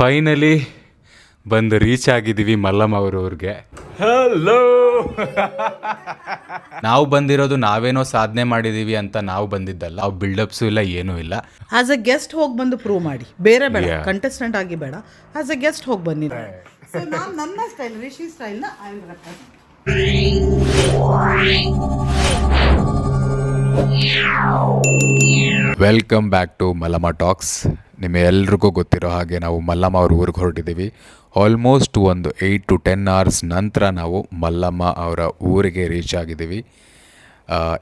Finally ಬಂದು reach ಆಗಿದ್ದೀವಿ Mallamma ಅವ್ರವ್ರಿಗೆ. Hello ನಾವು ಬಂದಿರೋದು ನಾವೇನೋ ಸಾಧನೆ ಮಾಡಿದೀವಿ ಅಂತ ನಾವು ಬಂದಿದ್ದಲ್ಲ ನಾವು ಬಿಲ್ಡಪ್ಸು ಇಲ್ಲ ಏನೂ ಇಲ್ಲ. ಆಸ್ ಅ ಗೆಸ್ಟ್ ಹೋಗಿ ಬಂದು ಪ್ರೂವ್ ಮಾಡಿ. ಬೇರೆ ಬೇಡ ಕಂಟೆಸ್ಟೆಂಟ್ ಆಗಿ ಬೇಡ. ಆಸ್ ಅ ಗೆಸ್ಟ್ ಹೋಗಿ ಬನ್ನಿ ಸೊ ನಾನು ನನ್ನ style Rishi ಸ್ಟೈಲ್ನ I will represent welcome back to Mallamma talks ನಿಮ್ಮ ಎಲ್ರಿಗೂ ಗೊತ್ತಿರೋ ಹಾಗೆ ನಾವು ಮಲ್ಲಮ್ಮ ಅವ್ರ ಊರಿಗೆ ಹೊರಟಿದ್ದೀವಿ. ಆಲ್ಮೋಸ್ಟ್ ಒಂದು ಏಯ್ಟ್ ಟು ಟೆನ್ ಅವರ್ಸ್ ನಂತರ ನಾವು ಮಲ್ಲಮ್ಮ ಅವರ ಊರಿಗೆ ರೀಚ್ ಆಗಿದ್ದೀವಿ.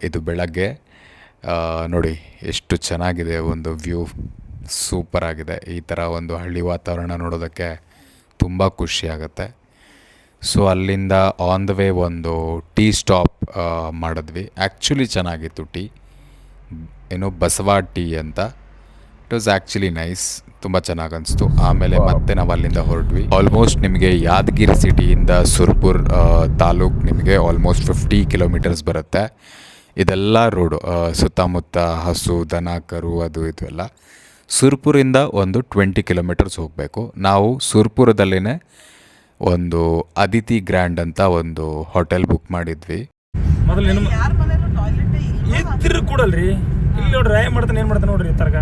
ಇದು ಬೆಳಗ್ಗೆ. ನೋಡಿ, ಎಷ್ಟು ಚೆನ್ನಾಗಿದೆ ಒಂದು ವ್ಯೂ ಸೂಪರ್ ಆಗಿದೆ. ಈ ಥರ ಒಂದು ಹಳ್ಳಿ ವಾತಾವರಣ ನೋಡೋದಕ್ಕೆ ತುಂಬ ಖುಷಿಯಾಗುತ್ತೆ ಸೊ ಅಲ್ಲಿಂದ ಆನ್ ದ ವೇ ಒಂದು ಟೀ ಸ್ಟಾಪ್ ಮಾಡಿದ್ವಿ. ಆ್ಯಕ್ಚುಲಿ ಚೆನ್ನಾಗಿತ್ತು ಟೀ ಏನು ಬಸವ ಟೀ ಅಂತ. ಇಟ್ ವಾಸ್ ಆ್ಯಕ್ಚುಲಿ ನೈಸ್ ತುಂಬ ಚೆನ್ನಾಗಿ ಅನಿಸ್ತು. ಆಮೇಲೆ ಮತ್ತೆ ನಾವು ಅಲ್ಲಿಂದ ಹೊರಟ್ವಿ. ಆಲ್ಮೋಸ್ಟ್ ನಿಮಗೆ ಯಾದಗಿರಿ ಸಿಟಿಯಿಂದ ಸುರ್ಪುರ್ ತಾಲೂಕ್ ನಿಮಗೆ ಆಲ್ಮೋಸ್ಟ್ ಫಿಫ್ಟಿ ಕಿಲೋಮೀಟರ್ಸ್ ಬರುತ್ತೆ. ಇದೆಲ್ಲ ರೋಡು ಸುತ್ತಮುತ್ತ ಹಸು ದನ ಕರು ಅದು ಇದು ಎಲ್ಲ. ಸುರ್ಪುರಿಂದ ಒಂದು ಟ್ವೆಂಟಿ ಕಿಲೋಮೀಟರ್ಸ್ ಹೋಗಬೇಕು. ನಾವು ಸುರ್ಪುರದಲ್ಲೇ ಒಂದು ಅದಿತಿ ಗ್ರ್ಯಾಂಡ್ ಅಂತ ಒಂದು ಹೋಟೆಲ್ ಬುಕ್ ಮಾಡಿದ್ವಿ. ಮೊದಲು ನಿಮ್ಮ ಇಲ್ಲಿ ನೋಡ್ರಿ ರಾಯ ಮಾಡ್ತಾನೆ ಏನ್ ಮಾಡ್ತಾನೆ ನೋಡ್ರಿ ತರ್ಗ?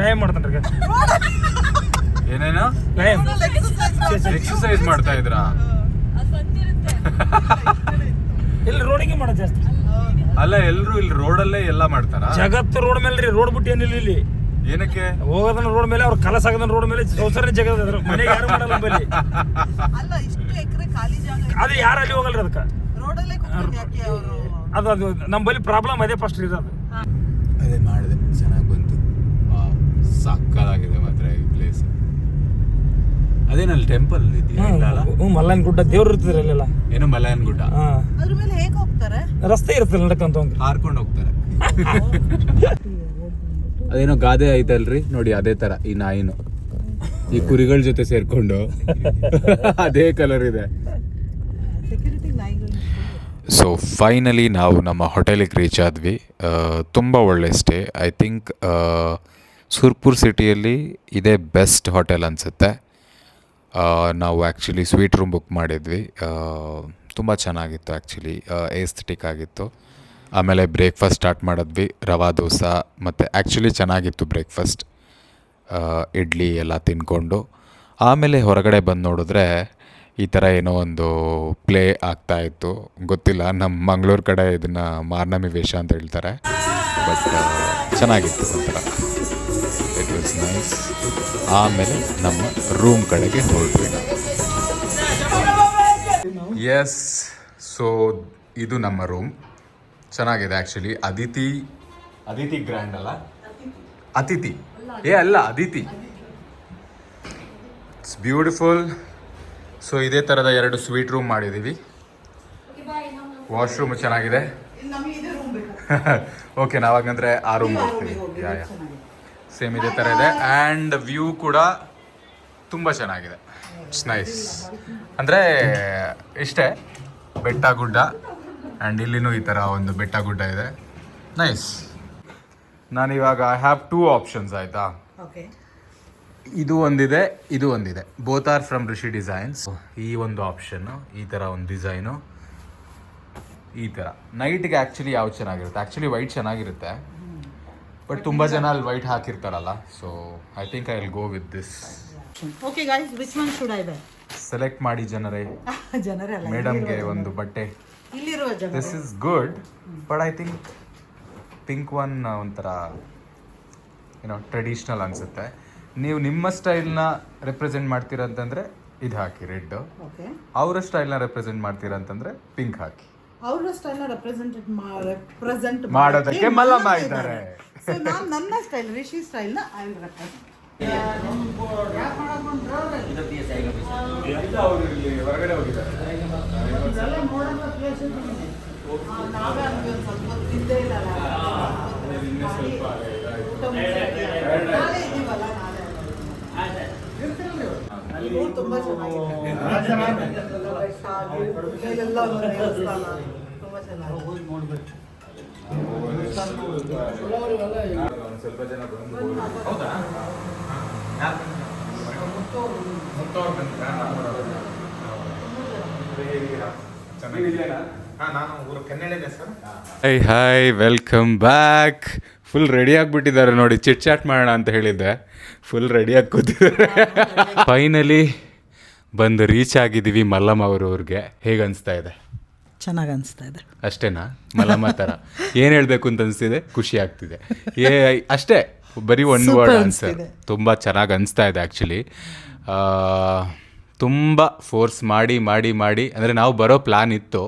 ರಾಯ ಮಾಡ್ತಾನೆ ರೀ ಏನೇನು? ರಾಯಂ ಎಕ್ಸಸೈಸ್ ಮಾಡ್ತಾ ಇದ್ರಾ? ಇಲ್ಲಿ ರೋಡಿಗೆ ಮಾಡೋದು ಜಾಸ್ತಿ? ಅಲ್ಲ ಎಲ್ಲರೂ ಇಲ್ಲಿ ರೋಡಲ್ಲೇ ಎಲ್ಲ ಮಾಡ್ತಾರ? ಜಗತ್ತು ರೋಡ್ ಮೇಲೆ ರೀ ರೋಡ್ ಬಿಟ್ಟು ಏನಿಲ್ಲ ಇಲ್ಲಿ. ಏನಕ್ಕೆ? ಹೋಗೋದನ್ನ ರೋಡ್ ಮೇಲೆ ಅವ್ರು ಕಲಸ ಆಗದ ರೋಡ್ ಮೇಲೆ ಸಂಸಾರ ಜಗದ ಅದ್ರ. ಮನೆಗೆ ಯಾರು ಮಾಡಲ್ಲ ಬಲ್ಲಿ ಅಲ್ಲ ಇಷ್ಟು ಎಕರೆ ಖಾಲಿ ಜಾಗ ಅದು ಯಾರು ಅಲ್ಲಿ ಹೋಗಲ್ರಿ ಅದಕ್ಕೆ ರೋಡಲ್ಲೇ ಕೂತ್ಕೊಂಡು ಯಾಕೆ ಅವರು ಅದು ಅದು ನಮ್ಮಲ್ಲಿ ಪ್ರಾಬ್ಲಮ್ ಅದೇ ಫಸ್ಟ್ ಇರೋದು ಅದೇ. ಮಾಡಿದೆ ಚೆನ್ನಾಗಿ ಬಂತು. ಸಕ್ಕದಾಗಿದೆ ಮಾತ್ರ ಈ ಪ್ಲೇಸ್ ಅದೇನಲ್ಲಿ ಟೆಂಪಲ್ ಹ್ಞೂ ಮಲ್ಲನ್ ಗುಡ್ಡ ದೇವ್ರು ಇರ್ತದ್ರಿ ಅಲ್ಲೆಲ್ಲ. ಏನು ಮಲಯನ್ ಗುಡ್ಡ ಅದ್ರ ಮೇಲೆ ಹೇಗೆ ಹೋಗ್ತಾರೆ? ರಸ್ತೆ ಇರ್ತದೆ ನಡ್ಕಂತ ಒಂದು ಹಾರ್ಕೊಂಡು ಹೋಗ್ತಾರೆ. ಅದೇನೋ ಗಾದೆ ಐತಲ್ರಿ? ನೋಡಿ ಅದೇ ತರ ಈ ನಾಯಿನು. ಈ ಕುರಿಗಳ ಜೊತೆ ಸೇರ್ಕೊಂಡು. ಅದೇ ಕಲರ್ ಇದೆ. ಸೆಕ್ಯೂರಿಟಿ ನಾಯಿಗಳು ಸೊ ಫೈನಲಿ ನಾವು ನಮ್ಮ ಹೋಟೆಲಿಗೆ ರೀಚ್ ಆದ್ವಿ. ತುಂಬ ಒಳ್ಳೆ ಸ್ಟೇ ಐ ಥಿಂಕ್ ಸುರ್ಪುರ್ ಸಿಟಿಯಲ್ಲಿ ಇದೇ ಬೆಸ್ಟ್ ಹೋಟೆಲ್ ಅನಿಸುತ್ತೆ. ನಾವು ಆ್ಯಕ್ಚುಲಿ ಸ್ವೀಟ್ ರೂಮ್ ಬುಕ್ ಮಾಡಿದ್ವಿ. ತುಂಬ ಚೆನ್ನಾಗಿತ್ತು ಆ್ಯಕ್ಚುಲಿ ಏಸ್ಥೆಟಿಕ್ ಆಗಿತ್ತು. ಆಮೇಲೆ ಬ್ರೇಕ್ಫಾಸ್ಟ್ ಸ್ಟಾರ್ಟ್ ಮಾಡಿದ್ವಿ. ರವಾ ದೋಸೆ ಮತ್ತು ಆ್ಯಕ್ಚುಲಿ ಚೆನ್ನಾಗಿತ್ತು ಬ್ರೇಕ್ಫಾಸ್ಟ್ ಇಡ್ಲಿ ಎಲ್ಲ ತಿನ್ಕೊಂಡು ಆಮೇಲೆ ಹೊರಗಡೆ ಬಂದು ನೋಡಿದ್ರೆ ಈ ಥರ ಏನೋ ಒಂದು ಪ್ಲೇ ಆಗ್ತಾ ಇತ್ತು. ಗೊತ್ತಿಲ್ಲ ನಮ್ಮ ಮಂಗಳೂರು ಕಡೆ ಇದನ್ನು ಮಾರ್ನಮಿ ವೇಷ ಅಂತ ಹೇಳ್ತಾರೆ. ಬಟ್ ಚೆನ್ನಾಗಿತ್ತು ಒಂಥರ. ಇಟ್ ವಾಸ್ ನೈಸ್ ಆಮೇಲೆ ನಮ್ಮ ರೂಮ್ ಕಡೆಗೆ ಹೊರಟ್ವಿ ಎಸ್ ಸೊ ಇದು ನಮ್ಮ ರೂಮ್ ಚೆನ್ನಾಗಿದೆ ಆ್ಯಕ್ಚುಲಿ ಅದಿತಿ ಅದಿತಿ ಗ್ರ್ಯಾಂಡ್ ಅಲ್ಲ? ಅತಿಥಿ. ಏ, ಅಲ್ಲ, ಅದಿತಿ. ಇಟ್ಸ್ ಬ್ಯೂಟಿಫುಲ್ ಸೊ ಇದೇ ಥರದ ಎರಡು ಸ್ವೀಟ್ ರೂಮ್ ಮಾಡಿದ್ದೀವಿ. ವಾಶ್ರೂಮ್ ಚೆನ್ನಾಗಿದೆ. ಓಕೆ ನಾವಾಗಂದ್ರೆ ಆ ರೂಮ್ ಹೋಗ್ತೀವಿ. ಯಾ ಯಾ ಸೇಮ್ ಇದೇ ಥರ ಇದೆ. ಆ್ಯಂಡ್ ವ್ಯೂ ಕೂಡ ತುಂಬ ಚೆನ್ನಾಗಿದೆ. ಇಟ್ಸ್ ನೈಸ್ ಅಂದರೆ ಇಷ್ಟೇ ಬೆಟ್ಟ ಗುಡ್ಡ ಆ್ಯಂಡ್ ಇಲ್ಲಿನೂ ಈ ಥರ ಒಂದು ಬೆಟ್ಟ ಗುಡ್ಡ ಇದೆ ನೈಸ್ ನಾನಿವಾಗ ಐ ಹ್ಯಾವ್ ಟೂ ಆಪ್ಷನ್ಸ್ ಆಯಿತಾ? ಓಕೆ ಇದು ಒಂದಿದೆ ಇದು ಒಂದಿದೆ. Both are from Rishi designs ಈ ಒಂದು ಆಪ್ಷನ್ನು ಈ ಥರ ಒಂದು ಡಿಸೈನು ಈ ಥರ ನೈಟ್ಗೆ ಆ್ಯಕ್ಚುಲಿ ಯಾವ್ದು ಚೆನ್ನಾಗಿರುತ್ತೆ? ಆ್ಯಕ್ಚುಲಿ ವೈಟ್ ಚೆನ್ನಾಗಿರುತ್ತೆ. ಬಟ್ ತುಂಬ ಜನ ಅಲ್ಲಿ white ಹಾಕಿರ್ತಾರಲ್ಲ so I think I will go with this okay guys which one should I buy select ಮಾಡಿ ಜನರೇ. ಜನರೇ ಮೇಡಮ್ಗೆ ಒಂದು ಬಟ್ಟೆ. ಇಲ್ಲಿರುವ ಜನ this is good but I think pink one ಒಂಥರ ಏನೋ ಟ್ರೆಡಿಷ್ನಲ್ ಅನಿಸುತ್ತೆ. ನೀವು ನಿಮ್ಮ ಸ್ಟೈಲ್ನ ರೆಪ್ರೆಸೆಂಟ್ ಮಾಡ್ತೀರಾ ಅಂತಂದ್ರೆ ಇದು ಹಾಕಿ ರೆಡ್. ಓಕೆ. ಅವರ ಸ್ಟೈಲ್ನ ರೆಪ್ರೆಸೆಂಟ್ ಮಾಡ್ತೀರಾ ಅಂತಂದ್ರೆ ಪಿಂಕ್ ಹಾಕಿ. ಅವರ ಸ್ಟೈಲ್ನ ರೆಪ್ರೆಸೆಂಟ್ ರೆಪ್ರೆಸೆಂಟ್ ಮಾಡೋದಕ್ಕೆ ಮಲ್ಲಮ್ಮ ಇದ್ದಾರೆ. ಸೊ ನಾನು ನನ್ನ ಸ್ಟೈಲ್ ರಿಷಿ ಸ್ಟೈಲ್ನ ಐ ವಿಲ್ ರೆಪ್ರೆಸೆಂಟ್ ನಾವೇ ಹಂಗೆ ಒಂದ್ ಸ್ವಲ್ಪ ಹೊತ್ತು ಇದ್ದೇ ಇಲ್ಲ ನಾಳೆ ಇದೀವಲ್ಲ ನಾಳೆ ಅಲ್ಲಿಗೂ ತುಂಬಾ ಚೆನ್ನಾಗಿದೆ. ದೇವಸ್ಥಾನ ತುಂಬಾ ಚೆನ್ನಾಗಿದೆ ಸ್ವಲ್ಪ ಜನ ಬಂದು hi hi welcome back full ready ಆಗಿಬಿಟ್ಟಿದ್ದಾರೆ ನೋಡಿ ಚಿಟ್ ಚಾಟ್ ಮಾಡೋಣ ಅಂತ ಹೇಳಿದ್ದೆ. ಫುಲ್ ರೆಡಿಯಾಗಿ ಕೂತಿದ್ದಾರೆ. ಫೈನಲಿ ಬಂದು ರೀಚ್ ಆಗಿದ್ದೀವಿ ಮಲ್ಲಮ್ಮ ಅವರು ಅವ್ರಿಗೆ. ಹೇಗೆ ಅನಿಸ್ತಾ ಇದೆ? ಚೆನ್ನಾಗಿ ಅನಿಸ್ತಾ ಇದೆ. ಅಷ್ಟೇನಾ? ಮಲ್ಲಮ್ಮ ಥರ. ಏನು ಹೇಳಬೇಕು ಅಂತ ಅನಿಸ್ತಿದೆ? ಖುಷಿ ಆಗ್ತಿದೆ. ಏ ಅಷ್ಟೇ ಬರೀ ಒನ್ ವರ್ಡ್ ಆನ್ಸರ್. ತುಂಬ ಚೆನ್ನಾಗಿ ಅನಿಸ್ತಾ ಇದೆ ಆ್ಯಕ್ಚುಲಿ ತುಂಬ ಫೋರ್ಸ್ ಮಾಡಿ ಮಾಡಿ ಮಾಡಿ ಅಂದರೆ ನಾವು ಬರೋ ಪ್ಲ್ಯಾನ್ ಇತ್ತು.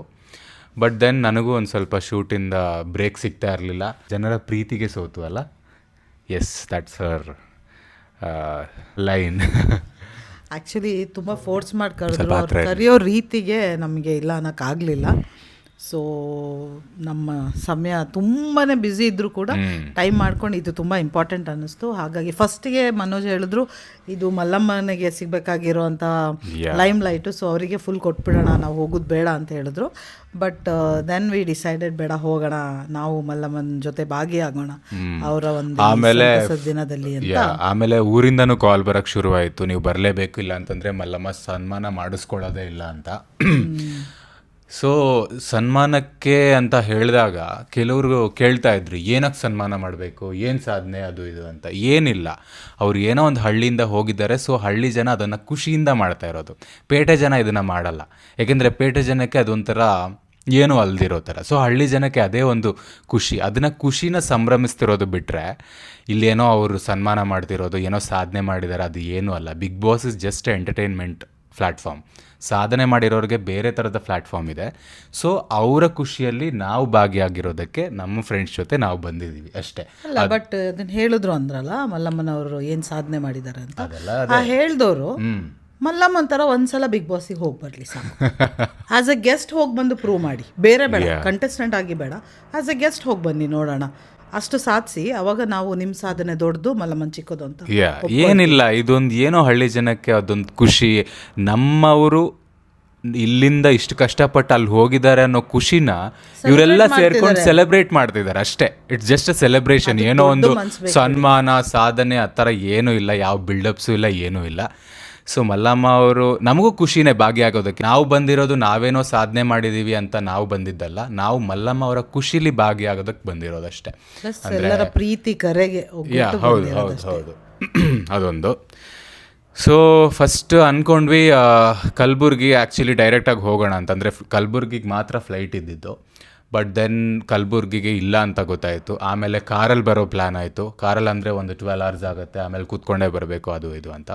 ಬಟ್ ದೆನ್ ನನಗೂ ಒಂದು ಸ್ವಲ್ಪ ಶೂಟಿಂದ ಬ್ರೇಕ್ ಸಿಗ್ತಾ ಇರಲಿಲ್ಲ. ಜನರ ಪ್ರೀತಿಗೆ ಸೋತು ಅಲ್ಲ? Yes that's our line actually ತುಂಬ ಫೋರ್ಸ್ ಮಾಡಿ ಕರೆದ್ರು. ಕರೆಯೋ ರೀತಿಗೆ ನಮಗೆ ಇಲ್ಲ ಅನ್ನೋಕ್ಕಾಗಲಿಲ್ಲ ಸೊ ನಮ್ಮ ಸಮಯ ತುಂಬಾ ಬ್ಯುಸಿ ಇದ್ದರೂ ಕೂಡ ಟೈಮ್ ಮಾಡ್ಕೊಂಡು ಇದು ತುಂಬ ಇಂಪಾರ್ಟೆಂಟ್ ಅನ್ನಿಸ್ತು. ಹಾಗಾಗಿ ಫಸ್ಟಿಗೆ ಮನೋಜ್ ಹೇಳಿದ್ರು ಇದು ಮಲ್ಲಮ್ಮನಿಗೆ ಸಿಗಬೇಕಾಗಿರೋಂಥ. ಲೈಮ್ ಲೈಟು ಸೊ ಅವರಿಗೆ ಫುಲ್ ಕೊಟ್ಬಿಡೋಣ ನಾವು ಹೋಗೋದು ಬೇಡ ಅಂತ ಹೇಳಿದ್ರು. ಬಟ್ ದೆನ್ ವಿ ಡಿಸೈಡೆಡ್ ಬೇಡ ಹೋಗೋಣ ನಾವು ಮಲ್ಲಮ್ಮನ ಜೊತೆ ಭಾಗಿಯಾಗೋಣ. ಅವರ ಒಂದು ಆಮೇಲೆ ದಿನದಲ್ಲಿ ಅಂತ. ಆಮೇಲೆ ಊರಿಂದನೂ ಕಾಲ್ ಬರೋಕ್ಕೆ ಶುರುವಾಯಿತು. ನೀವು ಬರಲೇಬೇಕು ಇಲ್ಲ ಅಂತಂದರೆ ಮಲ್ಲಮ್ಮ ಸನ್ಮಾನ ಮಾಡಿಸ್ಕೊಳ್ಳೋದೇ ಇಲ್ಲ ಅಂತ. ಸೊ ಸನ್ಮಾನಕ್ಕೆ ಅಂತ ಹೇಳಿದಾಗ ಕೆಲವರು ಕೇಳ್ತಾ ಇದ್ರು ಏನಕ್ಕೆ ಸನ್ಮಾನ ಮಾಡಬೇಕು? ಏನು ಸಾಧನೆ ಅದು ಇದು ಅಂತ? ಏನಿಲ್ಲ. ಅವ್ರು ಏನೋ ಒಂದು ಹಳ್ಳಿಯಿಂದ ಹೋಗಿದ್ದಾರೆ ಸೊ ಹಳ್ಳಿ ಜನ ಅದನ್ನು ಖುಷಿಯಿಂದ ಮಾಡ್ತಾ ಇರೋದು. ಪೇಟೆ ಜನ ಇದನ್ನು ಮಾಡಲ್ಲ. ಏಕೆಂದರೆ ಪೇಟೆ ಜನಕ್ಕೆ ಅದೊಂಥರ ಏನೂ ಅಲ್ದಿರೋ ಥರ. ಸೊ ಹಳ್ಳಿ ಜನಕ್ಕೆ ಅದೇ ಒಂದು ಖುಷಿ. ಅದನ್ನು ಖುಷಿನ ಸಂಭ್ರಮಿಸ್ತಿರೋದು ಬಿಟ್ಟರೆ ಇಲ್ಲೇನೋ ಅವರು ಸನ್ಮಾನ ಮಾಡ್ತಿರೋದು, ಏನೋ ಸಾಧನೆ ಮಾಡಿದ್ದಾರೆ ಅದು ಏನೂ ಅಲ್ಲ. Bigg Boss is just entertainment platform ಸಾಧನೆ ಮಾಡಿರೋರಿಗೆ ಬೇರೆ ಥರದ ಪ್ಲ್ಯಾಟ್ಫಾರ್ಮ್ ಇದೆ. ಸೊ ಅವರ ಖುಷಿಯಲ್ಲಿ ನಾವು ಭಾಗಿಯಾಗಿರೋದಕ್ಕೆ ನಮ್ಮ ಫ್ರೆಂಡ್ಸ್ ಜೊತೆ ನಾವು ಬಂದಿದ್ದೀವಿ ಅಷ್ಟೇ. ಅಲ್ಲ ಬಟ್ ಅದನ್ನ ಹೇಳಿದ್ರು ಅಂದ್ರಲ್ಲ ಮಲ್ಲಮ್ಮನವರು ಏನು ಸಾಧನೆ ಮಾಡಿದ್ದಾರೆ ಅಂತ? ಅದೆಲ್ಲ ಹೇಳ್ದವರು ಮಲ್ಲಮ್ಮ ಒಂಥರ ಒಂದ್ಸಲ ಬಿಗ್ ಬಾಸಿಗೆ ಹೋಗಿ ಬರಲಿ ಸಾಕು. ಆಸ್ ಎ ಗೆಸ್ಟ್ ಹೋಗಿ ಬಂದು ಪ್ರೂವ್ ಮಾಡಿ. ಬೇರೆ ಬೇಡ ಕಂಟೆಸ್ಟೆಂಟ್ ಆಗಿ ಬೇಡ. ಆಸ್ ಎ ಗೆಸ್ಟ್ ಹೋಗಿ ಬನ್ನಿ ನೋಡೋಣ. ಅಷ್ಟು ಸಾಧಿಸಿ ಅವಾಗ ನಾವು ನಿಮ್ಮ ಸಾಧನೆ ದೊಡ್ಡದು ಮಲ್ಲಮ್ಮನ್ ಚಿಕ್ಕದು ಅಂತ ಏನಿಲ್ಲ ಇದೊಂದು ಏನೋ ಹಳ್ಳಿ ಜನಕ್ಕೆ ಅದೊಂದು ಖುಷಿ. ನಮ್ಮವರು ಇಲ್ಲಿಂದ ಇಷ್ಟು ಕಷ್ಟಪಟ್ಟು ಅಲ್ಲಿ ಹೋಗಿದ್ದಾರೆ ಅನ್ನೋ ಖುಷಿನ ಇವರೆಲ್ಲ ಸೇರ್ಕೊಂಡು ಸೆಲೆಬ್ರೇಟ್ ಮಾಡ್ತಿದ್ದಾರೆ ಅಷ್ಟೇ. ಇಟ್ಸ್ ಜಸ್ಟ್ ಅ ಸೆಲೆಬ್ರೇಷನ್ ಏನೋ ಒಂದು ಸನ್ಮಾನ ಸಾಧನೆ ಆ ಥರ ಏನೂ ಇಲ್ಲ. ಯಾವ ಬಿಲ್ಡಪ್ಸು ಇಲ್ಲ ಏನೂ ಇಲ್ಲ. ಸೊ ಮಲ್ಲಮ್ಮ ಅವರು ನಮಗೂ ಖುಷಿನೇ ಭಾಗಿಯಾಗೋದಕ್ಕೆ. ನಾವು ಬಂದಿರೋದು ನಾವೇನೋ ಸಾಧನೆ ಮಾಡಿದ್ದೀವಿ ಅಂತ ನಾವು ಬಂದಿದ್ದಲ್ಲ ನಾವು ಮಲ್ಲಮ್ಮ ಅವರ ಖುಷಿಲಿ ಭಾಗಿಯಾಗೋದಕ್ಕೆ ಬಂದಿರೋದಷ್ಟೇ. ಅಷ್ಟೇ ಎಲ್ಲರ ಪ್ರೀತಿ ಕರೆಗೆ ಹೌದು ಹೌದು ಹೌದು. ಅದೊಂದು. ಸೊ ಫಸ್ಟ್ ಅಂದ್ಕೊಂಡ್ವಿ ಕಲಬುರ್ಗಿ ಕಲ್ಬುರ್ಗಿ ಆ್ಯಕ್ಚುಲಿ ಡೈರೆಕ್ಟಾಗಿ ಹೋಗೋಣ ಅಂತಂದರೆ ಕಲ್ಬುರ್ಗಿಗೆ ಮಾತ್ರ ಫ್ಲೈಟ್ ಇದ್ದಿದ್ದು. ಬಟ್ ದೆನ್ ಕಲ್ಬುರ್ಗಿಗೆ ಇಲ್ಲ ಅಂತ ಗೊತ್ತಾಯಿತು. ಆಮೇಲೆ ಕಾರಲ್ಲಿ ಬರೋ ಪ್ಲ್ಯಾನ್ ಆಯಿತು. ಕಾರಲ್ಲಿ ಅಂದರೆ ಒಂದು ಟ್ವೆಲ್ ಅವರ್ಸ್ ಆಗುತ್ತೆ ಆಮೇಲೆ ಕೂತ್ಕೊಂಡೇ ಬರಬೇಕು ಅದು ಇದು ಅಂತ.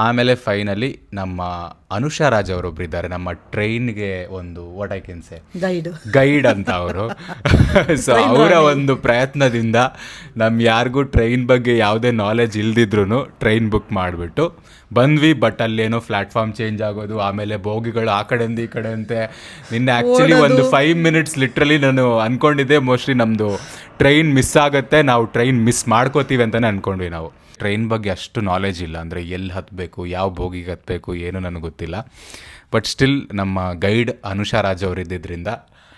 ಆಮೇಲೆ ಫೈನಲಿ ನಮ್ಮ ಅನುಷಾ ರಾಜ್ ಅವರೊಬ್ರು ಇದ್ದಾರೆ ನಮ್ಮ ಟ್ರೈನ್ಗೆ ಒಂದು what I can say guide guide ಅಂತ ಅವರು ಸೊ ಅವರ ಒಂದು ಪ್ರಯತ್ನದಿಂದ ನಮ್ಮ ಯಾರಿಗೂ ಟ್ರೈನ್ ಬಗ್ಗೆ ಯಾವುದೇ ನಾಲೆಜ್ ಇಲ್ದಿದ್ರು ಟ್ರೈನ್ ಬುಕ್ ಮಾಡಿಬಿಟ್ಟು ಬಂದ್ವಿ ಬಟ್ ಅಲ್ಲೇನೋ ಪ್ಲಾಟ್ಫಾರ್ಮ್ ಚೇಂಜ್ ಆಗೋದು ಆಮೇಲೆ ಬೋಗಿಗಳು ಆ ಕಡೆಯಿಂದ ಈ ಕಡೆ ಅಂತೆ ನಿನ್ನೆ ಆ್ಯಕ್ಚುಲಿ ಒಂದು ಫೈವ್ ಮಿನಿಟ್ಸ್ ಲಿಟ್ರಲಿ ನಾನು ಅಂದ್ಕೊಂಡಿದ್ದೆ ಮೋಸ್ಟ್ಲಿ ನಮ್ಮದು ಟ್ರೈನ್ ಮಿಸ್ ಆಗುತ್ತೆ ನಾವು ಟ್ರೈನ್ ಮಿಸ್ ಮಾಡ್ಕೋತೀವಿ ಅಂತಲೇ ಅಂದ್ಕೊಂಡ್ವಿ ನಾವು. ಟ್ರೈನ್ ಬಗ್ಗೆ ಅಷ್ಟು ನಾಲೆಜ್ ಇಲ್ಲ. ಅಂದರೆ ಎಲ್ಲಿ ಹತ್ತಬೇಕು ಯಾವ ಬೋಗಿಗೆ ಹತ್ತಬೇಕು ಏನು ನನಗೆ ಗೊತ್ತಿಲ್ಲ. ಬಟ್ ಸ್ಟಿಲ್ ನಮ್ಮ ಗೈಡ್ ಅನುಷಾ ರಾಜ್ ಅವರು ಇದ್ದಿದ್ದರಿಂದ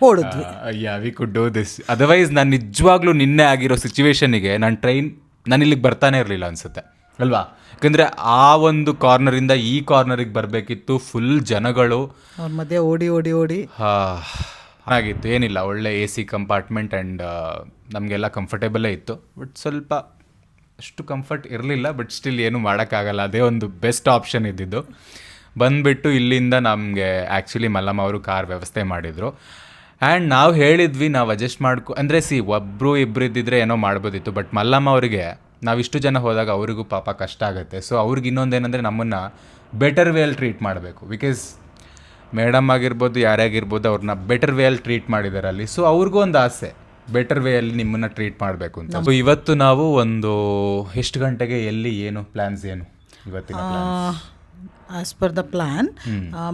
ಓಡಿದ್ವಿ yeah we could do this otherwise ನಾನು ನಿಜವಾಗ್ಲೂ ನಿನ್ನೆ ಆಗಿರೋ ಸಿಚುವೇಶನಿಗೆ ನಾನು ಟ್ರೈನ್ ನಾನು ಇಲ್ಲಿಗೆ ಬರ್ತಾನೆ ಇರಲಿಲ್ಲ ಅನ್ಸುತ್ತೆ. ಅಲ್ವಾ? ಯಾಕಂದರೆ ಆ ಒಂದು ಕಾರ್ನರಿಂದ ಈ ಕಾರ್ನರಿಗೆ ಬರಬೇಕಿತ್ತು ಫುಲ್ ಜನಗಳು. ಅವ್ರ ಮಧ್ಯೆ ಓಡಿ ಓಡಿ ಓಡಿ. ಆಗಿತ್ತು ಏನಿಲ್ಲ ಒಳ್ಳೆ ಎ ಸಿ ಕಂಪಾರ್ಟ್ಮೆಂಟ್ ಆ್ಯಂಡ್ ನಮಗೆಲ್ಲ ಕಂಫರ್ಟೇಬಲೇ ಇತ್ತು. ಬಟ್ ಸ್ವಲ್ಪ ಅಷ್ಟು ಕಂಫರ್ಟ್ ಇರಲಿಲ್ಲ ಬಟ್ ಸ್ಟಿಲ್ ಏನು ಮಾಡೋಕ್ಕಾಗಲ್ಲ. ಅದೇ ಒಂದು ಬೆಸ್ಟ್ ಆಪ್ಷನ್ ಇದ್ದಿದ್ದು. ಬಂದುಬಿಟ್ಟು ಇಲ್ಲಿಂದ ನಮಗೆ ಆ್ಯಕ್ಚುಲಿ ಮಲ್ಲಮ್ಮ ಅವರು ಕಾರ್ ವ್ಯವಸ್ಥೆ ಮಾಡಿದರು. ಆ್ಯಂಡ್ ನಾವು ಹೇಳಿದ್ವಿ, ನಾವು ಅಡ್ಜಸ್ಟ್ ಮಾಡ್ಕೊ, ಅಂದರೆ ಸಿ ಒಬ್ಬರು ಇಬ್ಬರು ಇದ್ದಿದ್ರೆ ಏನೋ ಮಾಡ್ಬೋದಿತ್ತು ಬಟ್ ಮಲ್ಲಮ್ಮ ಅವರಿಗೆ ನಾವಿಷ್ಟು ಜನ ಹೋದಾಗ ಅವರಿಗೂ ಪಾಪ ಕಷ್ಟ ಆಗುತ್ತೆ. ಸೊ ಅವ್ರಿಗೆ ಇನ್ನೊಂದೇನೆಂದರೆ ನಮ್ಮನ್ನು ಬೆಟರ್ ವೇಲ್ ಟ್ರೀಟ್ ಮಾಡಬೇಕು. ಬಿಕಾಸ್ ಮೇಡಮ್ ಆಗಿರ್ಬೋದು ಯಾರ್ಯಾಗಿರ್ಬೋದು ಅವ್ರನ್ನ ಬೆಟರ್ ವೇಲ್ ಟ್ರೀಟ್ ಮಾಡಿದ್ದಾರೆ ಅಲ್ಲಿ. ಸೊ ಅವ್ರಿಗೂ ಒಂದು ಆಸೆ. ಬೆಟರ್ ವೇಯಲ್ಲಿ ನಿಮ್ಮನ್ನ ಟ್ರೀಟ್ ಮಾಡಬೇಕು ಅಂತ. ಸೊ ಇವತ್ತು ನಾವು ಒಂದು ಎಷ್ಟು ಗಂಟೆಗೆ ಎಲ್ಲಿ ಏನು ಪ್ಲಾನ್ಸ್ ಏನು? ಇವತ್ತಿನ plans as per the plan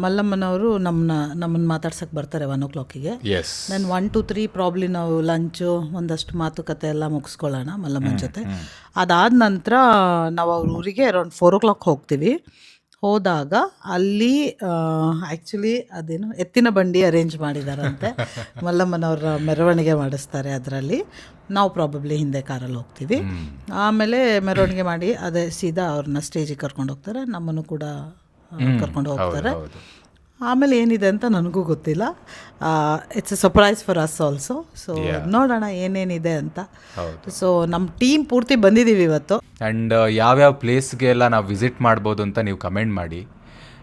ಮಲ್ಲಮ್ಮನವರು ನಮ್ಮನ್ನ ನಮ್ಮನ್ನ ಮಾತಾಡ್ಸಕ್ಕೆ ಬರ್ತಾರೆ ಒನ್ ಓ ಕ್ಲಾಕಿಗೆ yes then one two three probably ನಾವು ಲಂಚು ಒಂದಷ್ಟು ಮಾತುಕತೆ ಎಲ್ಲ ಮುಗಿಸ್ಕೊಳ್ಳೋಣ ಮಲ್ಲಮ್ಮನ ಜೊತೆ. ಅದಾದ ನಂತರ ನಾವು ಅವ್ರ ಊರಿಗೆ ಅರೌಂಡ್ ಫೋರ್ ಓ ಕ್ಲಾಕ್ ಹೋಗ್ತೀವಿ. ಹೋದಾಗ ಅಲ್ಲಿ ಆ್ಯಕ್ಚುಲಿ ಅದೇನು ಎತ್ತಿನ ಬಂಡಿ ಅರೇಂಜ್ ಮಾಡಿದಾರಂತೆ. ಮಲ್ಲಮ್ಮನವರ ಮೆರವಣಿಗೆ ಮಾಡಿಸ್ತಾರೆ ಅದರಲ್ಲಿ. ನಾವು ಪ್ರಾಬಬ್ಲಿ ಹಿಂದೆ ಕಾರಲ್ಲಿ ಹೋಗ್ತೀವಿ. ಆಮೇಲೆ ಮೆರವಣಿಗೆ ಮಾಡಿ ಅದೇ ಸೀದಾ ಅವ್ರನ್ನ ಸ್ಟೇಜಿಗೆ ಕರ್ಕೊಂಡು ಹೋಗ್ತಾರೆ. ನಮ್ಮನ್ನು ಕೂಡ ಕರ್ಕೊಂಡು ಹೋಗ್ತಾರೆ. ಆಮೇಲೆ ಏನಿದೆ ಅಂತ ನನಗೂ ಗೊತ್ತಿಲ್ಲ. It's a surprise for us also so ನೋಡೋಣ ಏನೇನಿದೆ ಅಂತ. ಸೊ ನಮ್ಮ ಟೀಮ್ ಪೂರ್ತಿ ಬಂದಿದ್ದೀವಿ ಇವತ್ತು. ಆ್ಯಂಡ್ ಯಾವ್ಯಾವ ಪ್ಲೇಸ್ಗೆಲ್ಲ ನಾವು ವಿಸಿಟ್ ಮಾಡ್ಬೋದು ಅಂತ ನೀವು ಕಮೆಂಟ್ ಮಾಡಿ.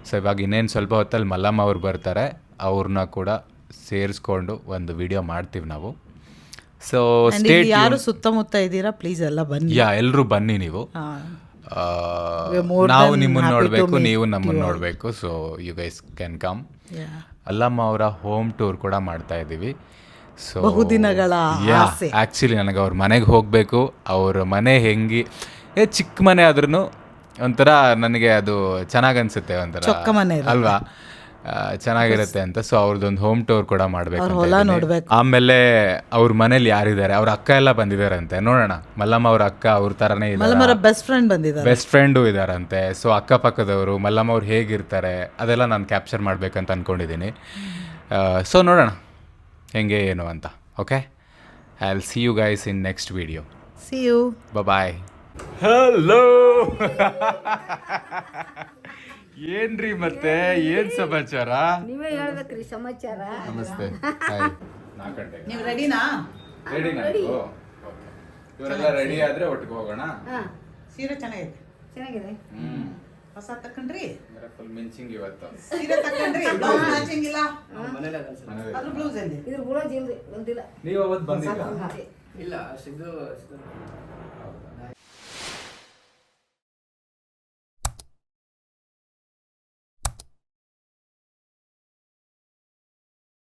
ಸೊ ಇವಾಗ ಇನ್ನೇನು ಸ್ವಲ್ಪ ಹೊತ್ತಲ್ಲಿ ಮಲ್ಲಮ್ಮ ಅವ್ರು ಬರ್ತಾರೆ. ಅವ್ರನ್ನ ಕೂಡ ಸೇರಿಸ್ಕೊಂಡು ಒಂದು ವಿಡಿಯೋ ಮಾಡ್ತೀವಿ ನಾವು. ಸೊ ಸ್ಟೇಟ್ ಯಾರು ಸುತ್ತಮುತ್ತ ಇದ್ದೀರಾ ಪ್ಲೀಸ್ ಎಲ್ಲ ಬನ್ನಿ. ಯಾ ಎಲ್ಲರೂ ಬನ್ನಿ ನೀವು. ನಾವು ನಿಮ್ಮನ್ನ ನೋಡಬೇಕು ನೀವು ನಮ್ಮನ್ನು ನೋಡಬೇಕು so you guys can come. ಅಲ್ಲಮ್ಮ ಅವರ ಹೋಮ್ ಟೂರ್ ಕೂಡ ಮಾಡ್ತಾ ಇದ್ದೀವಿ ಸೊ ಬಹುದಿನಗಳ. ಆ್ಯಕ್ಚುಲಿ ನನಗೆ ಅವ್ರ ಮನೆಗೆ ಹೋಗಬೇಕು ಅವ್ರ ಮನೆ ಹೆಂಗಿ ಏ ಚಿಕ್ಕ ಮನೆ ಆದ್ರೂ ಒಂಥರ ನನಗೆ ಅದು ಚೆನ್ನಾಗಿ ಅನ್ಸುತ್ತೆ ಒಂಥರ ಚೊಕ್ಕ ಮನೆ ಇರುತ್ತೆ. ಅಲ್ವಾ ಚೆನ್ನಾಗಿರುತ್ತೆ ಅಂತ. ಸೊ ಅವ್ರದ್ದೊಂದು ಹೋಮ್ ಟೂರ್ ಕೂಡ ಮಾಡ್ಬೇಕು ಅಂತ. ಆಮೇಲೆ ಅವ್ರ ಮನೇಲಿ ಯಾರಿದ್ದಾರೆ? ಅವ್ರ ಅಕ್ಕ ಎಲ್ಲ ಬಂದಿದಾರಂತೆ ನೋಡೋಣ. ಮಲ್ಲಮ್ಮ ಅವ್ರ ಅಕ್ಕ ಅವ್ರ ತರನೇ ಇದ್ದಾರೆ? ಮಲ್ಲಮ್ಮರ ಬೆಸ್ಟ್ ಫ್ರೆಂಡ್ ಬಂದಿದ್ದಾರೆ. ಬೆಸ್ಟ್ ಫ್ರೆಂಡು ಇದ್ದಾರಂತೆ. ಸೊ ಅಕ್ಕಪಕ್ಕದವರು ಮಲ್ಲಮ್ಮ ಅವ್ರು ಹೇಗಿರ್ತಾರೆ? ಅದೆಲ್ಲ ನಾನು ಕ್ಯಾಪ್ಚರ್ ಮಾಡ್ಬೇಕಂತ ಅನ್ಕೊಂಡಿದ್ದೀನಿ. ಸೊ ನೋಡೋಣ. ಹೆಂಗೆ ಏನು ಅಂತ. Okay I will see you guys in next video see you bye hello ಏನ್ರಿ ಮತ್ತೆ? ಏನ್ ಸಮಾಚಾರ? ನೀವೇ ಹೇಳ್ಬೇಕ್ರಿ ಸಮಾಚಾರ. ನಮಸ್ತೆ. ಹಾಯ್ ನಾಲ್ಕು ಗಂಟೆಗೆ. ನೀವು ರೆಡಿನಾ ರೆಡಿ ನೀವು ಇವರೆಲ್ಲ ರೆಡಿ ಆದ್ರೆ ಒಟ್ಟಿಗೆ ಹೋಗೋಣ? ಹಾ. ಸೀರೆ ಚೆನ್ನಾಗಿದೆ. ಚೆನ್ನಾಗಿದೆ. ಹ್ಮ್. ಹೊಸ ತಕೊಂಡ್ರಿ ಫುಲ್ ಮಿಂಚಿಂಗ್ ಇವತ್ತು. ಸೀರೆ ತಕೊಂಡ್ರಿ ಬ್ಲೌಸ್ ಮ್ಯಾಚಿಂಗ್ ಇಲ್ಲ. ಅದ್ರ ಬ್ಲೌಸ್ ಅಲ್ಲಿ ಇದ್ರ ಬ್ಲೌಸ್ ಇಲ್ರಿ ಒಂದಿಲ್ಲ. ನೀವು ಅವತ್ತು ಬಂದಿಲ್ಲ. ಇಲ್ಲ ಸಿದ್ದು.